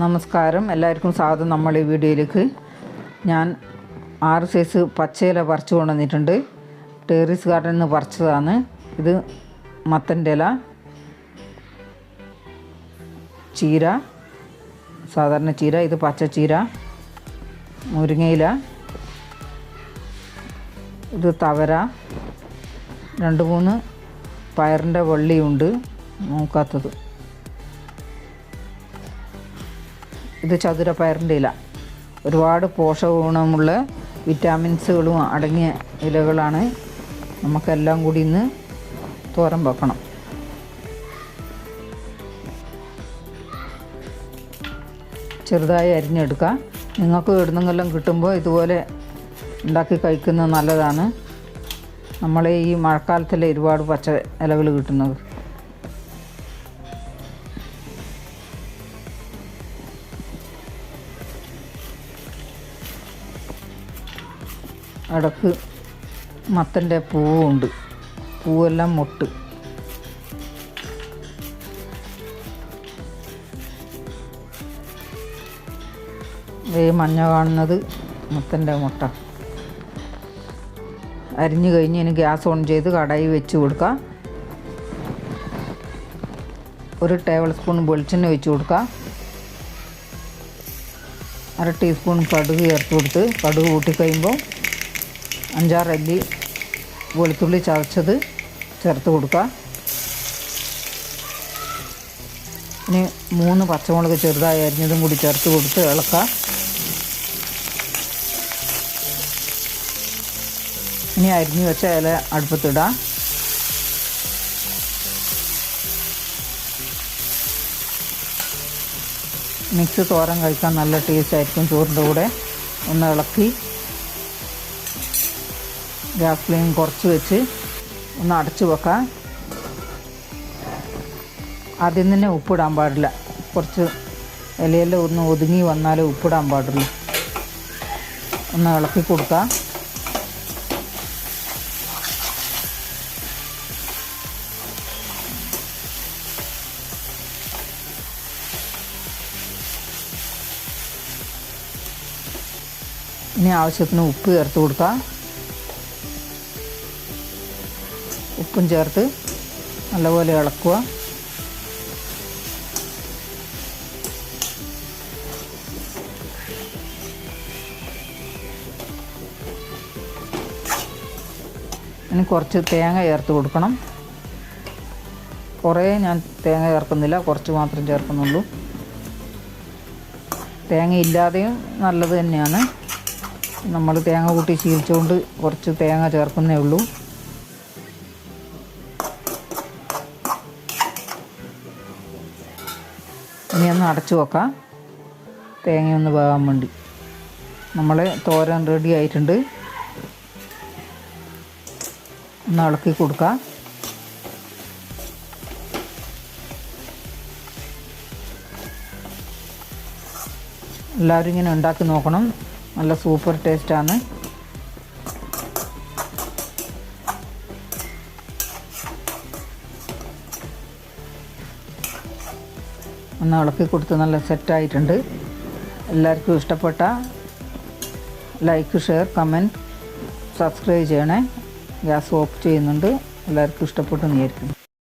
നമസ്കാരം. എല്ലാവർക്കും സ്വാഗതം നമ്മൾ ഈ വീഡിയോയിലേക്ക്. ഞാൻ ആറ് സൈസ് പച്ചയില പറിച്ചു കൊണ്ടുവന്നിട്ടുണ്ട്. ടേറിസ് ഗാർഡനിൽ നിന്ന് പറിച്ചതാണ്. ഇത് മത്തന്റെ ഇല ചീര സാധാരണ ചീര ഇത് പച്ച ചീര മുരിങ്ങയില ഇത് തവര രണ്ട് മൂന്ന് പയറിന്റെ വള്ളിയുണ്ട് മൂക്കാത്തത്. ഇത് ചതുരപ്പയറിന്റെ ഇല ഒരുപാട് പോഷക ഗുണമുള്ള വിറ്റാമിൻസുകളും അടങ്ങിയ ഇലകളാണ് നമുക്കെല്ലാം കൂടി ഇന്ന് തോരൻ വെക്കണം. ചെറുതായി അരിഞ്ഞെടുക്കുക നിങ്ങൾക്ക് എവിടുന്നെങ്കിലും കിട്ടുമ്പോൾ ഇതുപോലെ ഉണ്ടാക്കി കഴിക്കുന്നത് നല്ലതാണ്. നമ്മളെ ഈ മഴക്കാലത്തിലെ ഒരുപാട് പച്ച ഇലകൾ കിട്ടുന്നത്. ഇടയ്ക്ക് മത്തന്റെ പൂവുണ്ട്. പൂവെല്ലാം മൊട്ട്. ഈ മഞ്ഞ കാണുന്നത് മത്തന്റെ മുട്ട. അരിഞ്ഞു കഴിഞ്ഞ് ഇനി ഗ്യാസ് ഓൺ ചെയ്ത് കടായി വെച്ച് കൊടുക്കുക ഒരു ടേബിൾ സ്പൂൺ വെളിച്ചെണ്ണ ഒഴിച്ച് കൊടുക്കുക അര ടീസ്പൂൺ കടുക് ചേർത്ത് കൊടുത്ത് കടുക് കൂട്ടിക്കഴിയുമ്പോൾ അഞ്ചാറ് അല്ലി വെളുത്തുള്ളി ചതച്ചത് ചേർത്ത് കൊടുക്കുക. ഇനി മൂന്ന് പച്ചമുളക് ചെറുതായി അരിഞ്ഞതും കൂടി ചേർത്ത് കൊടുത്ത് ഇളക്കുക. ഇനി അരിഞ്ഞു വെച്ച ഇല അടുപ്പത്തിടാം. മിക്സ് തോരൻ കഴിക്കാൻ നല്ല ടേസ്റ്റ് ആയിരിക്കും ചോറിന്റെ കൂടെ. ഒന്ന് ഇളക്കി ഗ്യാസ് ഫ്ലെയിം കുറച്ച് വെച്ച് ഒന്ന് അടച്ചു വെക്കാം. ആദ്യം തന്നെ ഉപ്പിടാൻ പാടില്ല. കുറച്ച് ഇലയെല്ലാം ഒന്ന് ഒതുങ്ങി വന്നാലേ ഉപ്പിടാൻ പാടുള്ളൂ. ഒന്ന് ഇളക്കി കൊടുക്കാം. ഇനി ആവശ്യത്തിന് ഉപ്പ് ചേർത്ത് കൊടുക്കാം. ഉപ്പും ചേർത്ത് നല്ലപോലെ ഇളക്കുക. ഇനി കുറച്ച് തേങ്ങ ചേർത്ത് കൊടുക്കണം. കുറേ ഞാൻ തേങ്ങ ചേർക്കുന്നില്ല കുറച്ച് മാത്രം ചേർക്കുന്നുള്ളൂ. തേങ്ങ ഇല്ലാതെയും നല്ലത് തന്നെയാണ്. നമ്മൾ തേങ്ങ കൂട്ടി ശീലിച്ചുകൊണ്ട് കുറച്ച് തേങ്ങ ചേർക്കുന്നേ ഉള്ളൂ. ഇനി ഒന്ന് അടച്ചു വെക്കാം. തേങ്ങയൊന്ന് വേകാൻ വേണ്ടി. നമ്മൾ തോരൻ റെഡി ആയിട്ടുണ്ട്. ഒന്ന് ഇളക്കി കൊടുക്കാം. എല്ലാവരും ഇങ്ങനെ ഉണ്ടാക്കി നോക്കണം. നല്ല സൂപ്പർ ടേസ്റ്റാണ് ഒന്ന് ഇളക്കി കൊടുത്ത് നല്ല സെറ്റായിട്ടുണ്ട്. എല്ലാവർക്കും ഇഷ്ടപ്പെട്ട ലൈക്ക് ഷെയർ കമന്റ് സബ്സ്ക്രൈബ് ചെയ്യണേ. ഗ്യാസ് ഓഫ് ചെയ്യുന്നുണ്ട്. എല്ലാവർക്കും ഇഷ്ടപ്പെട്ടു വിചാരിക്കുന്നു.